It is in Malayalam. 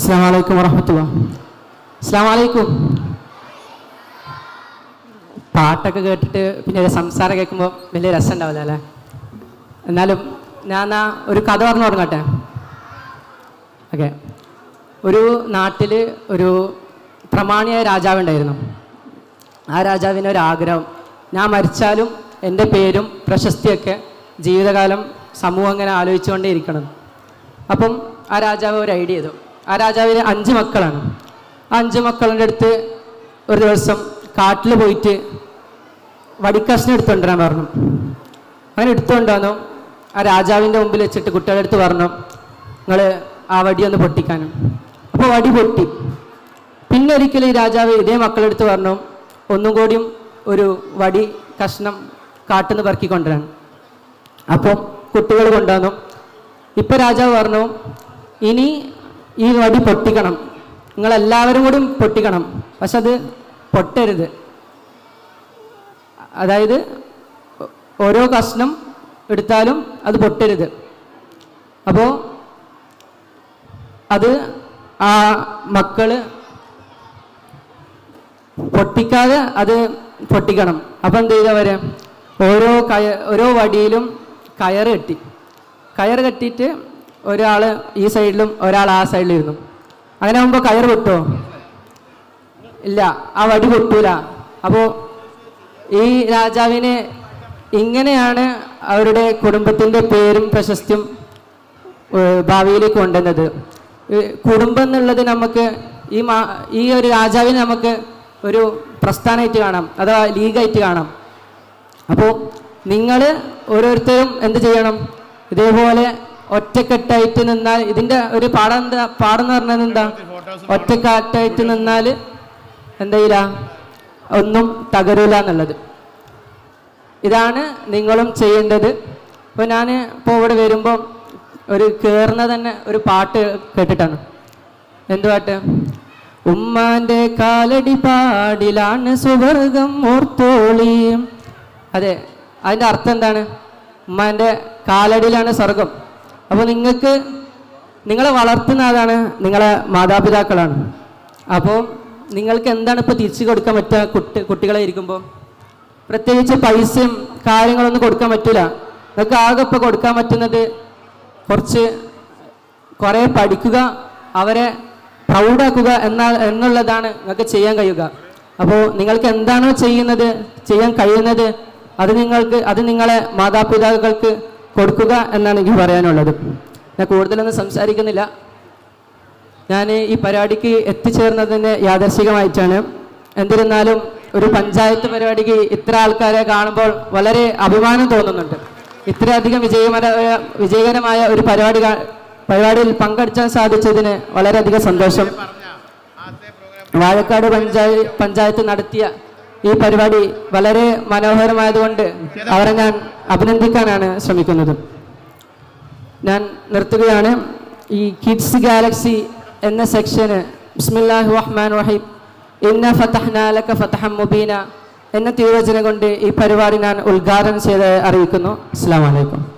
അസ്സാം വലൈക്കും വറഹമത്തുള്ള. അസ്സാം പാട്ടൊക്കെ കേട്ടിട്ട് പിന്നെ സംസാരം കേൾക്കുമ്പോൾ വലിയ രസം ഉണ്ടാവില്ല അല്ലേ? എന്നാലും ഞാൻ എന്നാ ഒരു കഥ പറഞ്ഞു തുടങ്ങട്ടെ. ഓക്കെ. ഒരു നാട്ടിൽ ഒരു പ്രമാണിയായ രാജാവുണ്ടായിരുന്നു ആ രാജാവിന് ഒരു ആഗ്രഹം ഞാൻ മരിച്ചാലും എന്റെ പേരും പ്രശസ്തിയൊക്കെ ജീവിതകാലം സമൂഹം അങ്ങനെ ആലോചിച്ചുകൊണ്ടേ ഇരിക്കണം. അപ്പം ആ രാജാവ് ഒരു ഐഡിയ ചെയ്തു. ആ രാജാവിന് അഞ്ച് മക്കളാണ്. അഞ്ച് മക്കളുടെ അടുത്ത് ഒരു ദിവസം കാട്ടിൽ പോയിട്ട് വടിക്കഷ്ണം എടുത്തുകൊണ്ടുവരാൻ പറഞ്ഞു. അങ്ങനെ എടുത്തുകൊണ്ടുവന്നു ആ രാജാവിന്റെ മുമ്പിൽ വെച്ചിട്ട് കുട്ടികളുടെ അടുത്ത് പറഞ്ഞു നിങ്ങൾ ആ വടി ഒന്ന് പൊട്ടിക്കാനും. അപ്പോൾ വടി പൊട്ടി. പിന്നെ ഒരിക്കലും ഈ രാജാവ് ഇതേ മക്കളുടെ അടുത്ത് പറഞ്ഞു ഒന്നും കൂടിയും ഒരു വടി കഷ്ണം കാട്ടിൽ പറക്കി കൊണ്ടുവരാൻ. അപ്പം കുട്ടികൾ കൊണ്ടുവന്നു. ഇപ്പം രാജാവ് പറഞ്ഞു ഇനി ഈ വടി പൊട്ടിക്കണം. നിങ്ങളെല്ലാവരും കൂടി പൊട്ടിക്കണം. പക്ഷെ അത് പൊട്ടരുത്. അതായത് ഓരോ കഷ്ണം എടുത്താലും അത് പൊട്ടരുത്. അപ്പോൾ അത് ആ മക്കൾ പൊട്ടിക്കാതെ അത് പൊട്ടിക്കണം. അപ്പം എന്ത് ചെയ്തവർ ഓരോ കയ ഓരോ വടിയിലും കയറ് കെട്ടി. കയറ് കെട്ടിയിട്ട് ഒരാൾ ഈ സൈഡിലും ഒരാൾ ആ സൈഡിലും ഇരുന്നു അങ്ങനെ ആകുമ്പോൾ കയറ് പൊട്ടോ ഇല്ല ആ വടി പൊട്ടൂല. അപ്പോൾ ഈ രാജാവിന് ഇങ്ങനെയാണ് അവരുടെ കുടുംബത്തിന്റെ പേരും പ്രശസ്തിയും ഭാവിയിലേക്ക് കൊണ്ടുവന്നത്. കുടുംബം എന്നുള്ളത് നമുക്ക് ഈ മാ ഈ ഒരു രാജാവിനെ നമുക്ക് ഒരു പ്രസ്ഥാനമായിട്ട് കാണാം അഥവാ ലീഗായിട്ട് കാണാം. അപ്പോൾ നിങ്ങൾ ഓരോരുത്തരും എന്ത് ചെയ്യണം? ഇതേപോലെ ഒറ്റക്കെട്ടായിട്ട് നിന്നാൽ ഇതിന്റെ ഒരു പാഠം എന്താ പാഠം എന്ന് പറഞ്ഞത് എന്താ? ഒറ്റക്കെട്ടായിട്ട് നിന്നാൽ എന്തെയില്ല ഒന്നും തകരൂല എന്നുള്ളത്. ഇതാണ് നിങ്ങളും ചെയ്യേണ്ടത്. ഇപ്പോൾ ഞാൻ ഇപ്പോൾ ഇവിടെ വരുമ്പോൾ ഒരു കയറുന്ന തന്നെ ഒരു പാട്ട് കേട്ടിട്ടാണ്. എന്ത് പാട്ട്? ഉമ്മാന്റെ കാലടി പാടിലാണ് സുവർഗം ഓർത്തോളിയും അതെ അതിന്റെ അർത്ഥം എന്താണ്? ഉമ്മാന്റെ കാലടിയിലാണ് സ്വർഗം. അപ്പോൾ നിങ്ങൾക്ക് നിങ്ങളെ വളർത്തുന്ന ആരാണ്? നിങ്ങളെ മാതാപിതാക്കളാണ്. അപ്പോൾ നിങ്ങൾക്ക് എന്താണ് ഇപ്പോൾ തിരിച്ചു കൊടുക്കാൻ പറ്റുക കുട്ടി കുട്ടികളെ ഇരിക്കുമ്പോൾ പ്രത്യേകിച്ച് പൈസയും കാര്യങ്ങളൊന്നും കൊടുക്കാൻ പറ്റില്ല നിങ്ങൾക്ക് ആകെ ഇപ്പോൾ കൊടുക്കാൻ പറ്റുന്നത് കുറച്ച് കുറേ പഠിക്കുക അവരെ പ്രൗഡാക്കുക എന്ന എന്നുള്ളതാണ് നിങ്ങൾക്ക് ചെയ്യാൻ കഴിയുക. അപ്പോൾ നിങ്ങൾക്ക് എന്താണോ ചെയ്യുന്നത് ചെയ്യാൻ കഴിയുന്നത് അത് നിങ്ങൾക്ക് അത് നിങ്ങളെ മാതാപിതാക്കൾക്ക് കൊടുക്കുക എന്നാണ് എനിക്ക് പറയാനുള്ളത്. ഞാൻ കൂടുതലൊന്നും സംസാരിക്കുന്നില്ല. ഞാൻ ഈ പരിപാടിക്ക് എത്തിച്ചേർന്നതിന് യാദർശികമായിട്ടാണ്. എന്നിരുന്നാലും ഒരു പഞ്ചായത്ത് പരിപാടിക്ക് ഇത്ര ആൾക്കാരെ കാണുമ്പോൾ വളരെ അഭിമാനം തോന്നുന്നുണ്ട്. ഇത്രയധികം വിജയകരമായ വിജയകരമായ ഒരു പരിപാടി പരിപാടിയിൽ പങ്കെടുക്കാൻ സാധിച്ചതിന് വളരെയധികം സന്തോഷം. വാഴക്കാട് പഞ്ചായത്ത് പഞ്ചായത്ത് നടത്തിയ ഈ പരിപാടി വളരെ മനോഹരമായതുകൊണ്ട് അവരെ ഞാൻ അഭിനന്ദിക്കാനാണ് ശ്രമിക്കുന്നത്. ഞാൻ നിർത്തുകയാണ്. ഈ കിഡ്സ് ഗാലക്സി എന്ന സെക്ഷന് ബിസ്മില്ലാഹി റഹ്മാൻ റഹീം ഇന്ന ഫതഹ്നാലക ഫതഹം മുബീന എന്ന തിരുവചന കൊണ്ട് ഈ പരിപാടി ഞാൻ ഉദ്ഘാടനം ചെയ്ത് അറിയിക്കുന്നു. അസ്സാം വലൈക്കും